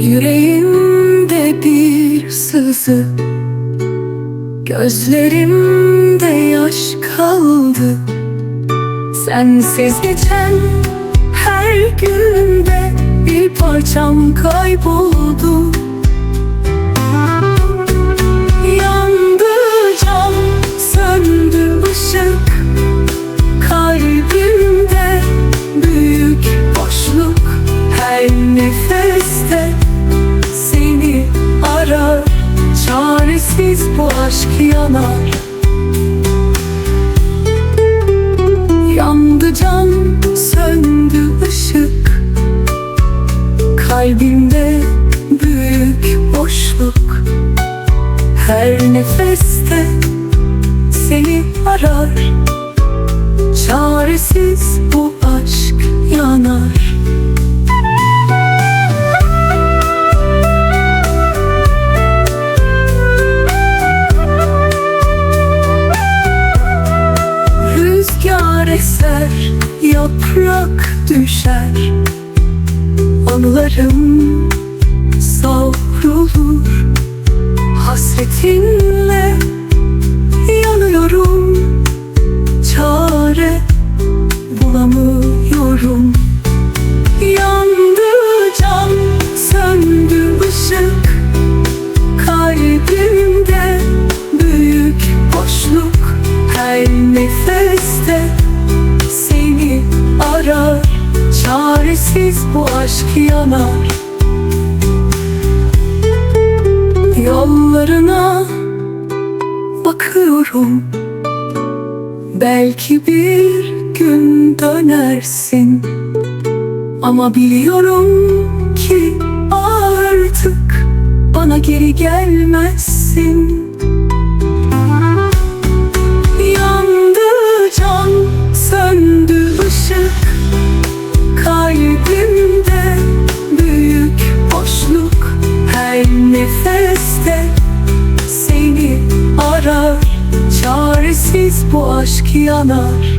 Yüreğimde bir sızı Gözlerimde yaş kaldı Sensiz geçen her günde Bir parçam kayboldu. Yandı cam, söndü ışık. Kalbimde büyük boşluk. Her nefeste seni arar. Çaresiz bu aşk yanar Kalbimde büyük boşluk. Her nefeste seni arar. Çaresiz bu aşk yanar. Rüzgar eser, yaprak düşer Anılarım savrulur. Hasretinle yanıyorum. Çare bulamıyorum. Yandı cam, söndü ışık. Kalbimde büyük boşluk. Her nefeste bu aşk yanar. Yollarına bakıyorum. Belki bir gün dönersin. Ama biliyorum ki artık bana geri gelmezsin nefeste seni arar. Çaresiz bu aşk yanar